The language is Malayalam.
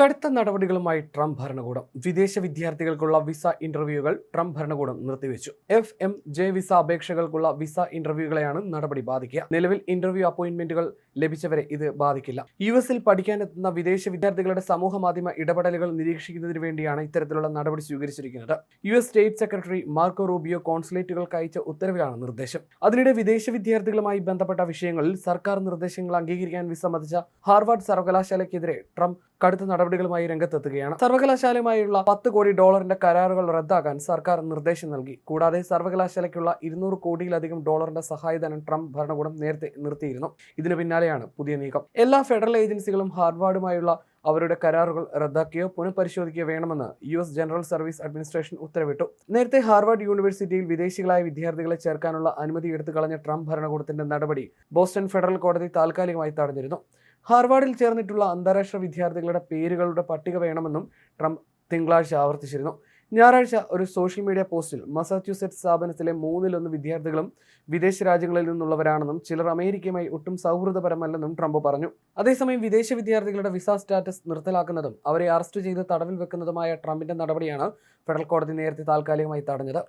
കടുത്ത നടപടികളുമായി ട്രംപ് ഭരണകൂടം. വിദേശ വിദ്യാർത്ഥികൾക്കുള്ള വിസ ഇന്റർവ്യൂകൾ ട്രംപ് ഭരണകൂടം നിർത്തിവെച്ചു. എഫ് എം ജെ വിസ അപേക്ഷകൾക്കുള്ള വിസ ഇന്റർവ്യൂകളെയാണ് നടപടി ബാധിക്കുക. നിലവിൽ ഇന്റർവ്യൂ അപ്പോയിന്റ്മെന്റുകൾ ലഭിച്ചവരെ ഇത് ബാധിക്കില്ല. യു എസിൽ പഠിക്കാനെത്തുന്ന വിദേശ വിദ്യാർത്ഥികളുടെ സമൂഹ മാധ്യമ ഇടപെടലുകൾ നിരീക്ഷിക്കുന്നതിന് വേണ്ടിയാണ് ഇത്തരത്തിലുള്ള നടപടി സ്വീകരിച്ചിരിക്കുന്നത്. U S state secretary Marco Rubio കോൺസുലേറ്റുകൾക്ക് അയച്ച ഉത്തരവിലാണ് നിർദ്ദേശം. അതിനിടെ വിദേശ വിദ്യാർത്ഥികളുമായി ബന്ധപ്പെട്ട വിഷയങ്ങളിൽ സർക്കാർ നിർദ്ദേശങ്ങൾ അംഗീകരിക്കാൻ വിസമ്മതിച്ച ഹാർവാർഡ് സർവകലാശാലയ്ക്കെതിരെ ട്രംപ് കടുത്ത നടപടികളുമായി രംഗത്തെത്തുകയാണ്. സർവകലാശാലയുമായുള്ള പത്ത് കോടി ഡോളറിന്റെ കരാറുകൾ റദ്ദാക്കാൻ സർക്കാർ നിർദ്ദേശം നൽകി. കൂടാതെ സർവകലാശാലയ്ക്കുള്ള ഇരുന്നൂറ് കോടിയിലധികം ഡോളറിന്റെ സഹായധനം ട്രംപ് ഭരണകൂടം നേരത്തെ നിർത്തിയിരുന്നു. ഇതിനു പിന്നാലെയാണ് പുതിയ നീക്കം. എല്ലാ ഫെഡറൽ ഏജൻസികളും ഹാർവാർഡുമായുള്ള അവരുടെ കരാറുകൾ റദ്ദാക്കുകയോ പുനഃപരിശോധിക്കുകയോ വേണമെന്ന് U S general service administration ഉത്തരവിട്ടു. നേരത്തെ ഹാർവാർഡ് യൂണിവേഴ്സിറ്റിയിൽ വിദേശികളായ വിദ്യാർത്ഥികളെ ചേർക്കാനുള്ള അനുമതി എടുത്തു കളഞ്ഞ ട്രംപ് ഭരണകൂടത്തിന്റെ നടപടി ബോസ്റ്റൺ ഫെഡറൽ കോടതി താൽക്കാലികമായി തടഞ്ഞിരുന്നു. ഹാർവാർഡിൽ ചേർന്നിട്ടുള്ള അന്താരാഷ്ട്ര വിദ്യാർത്ഥികളുടെ പേരുകളുടെ പട്ടിക വേണമെന്നും ട്രംപ് തിങ്കളാഴ്ച ആവർത്തിച്ചിരുന്നു. ഞായറാഴ്ച ഒരു സോഷ്യൽ മീഡിയ പോസ്റ്റിൽ മസാച്യൂസെറ്റ്സ് സ്ഥാപനത്തിലെ മൂന്നിലൊന്ന് വിദ്യാർത്ഥികളും വിദേശ രാജ്യങ്ങളിൽ നിന്നുള്ളവരാണെന്നും ചിലർ അമേരിക്കയുമായി ഒട്ടും സൗഹൃദപരമല്ലെന്നും ട്രംപ് പറഞ്ഞു. അതേസമയം വിദേശ വിദ്യാർത്ഥികളുടെ വിസ സ്റ്റാറ്റസ് നിർത്തലാക്കുന്നതും അവരെ അറസ്റ്റ് ചെയ്ത് തടവിൽ വെക്കുന്നതുമായ ട്രംപിന്റെ നടപടിയാണ് ഫെഡറൽ കോടതി നേരത്തെ താൽക്കാലികമായി തടഞ്ഞത്.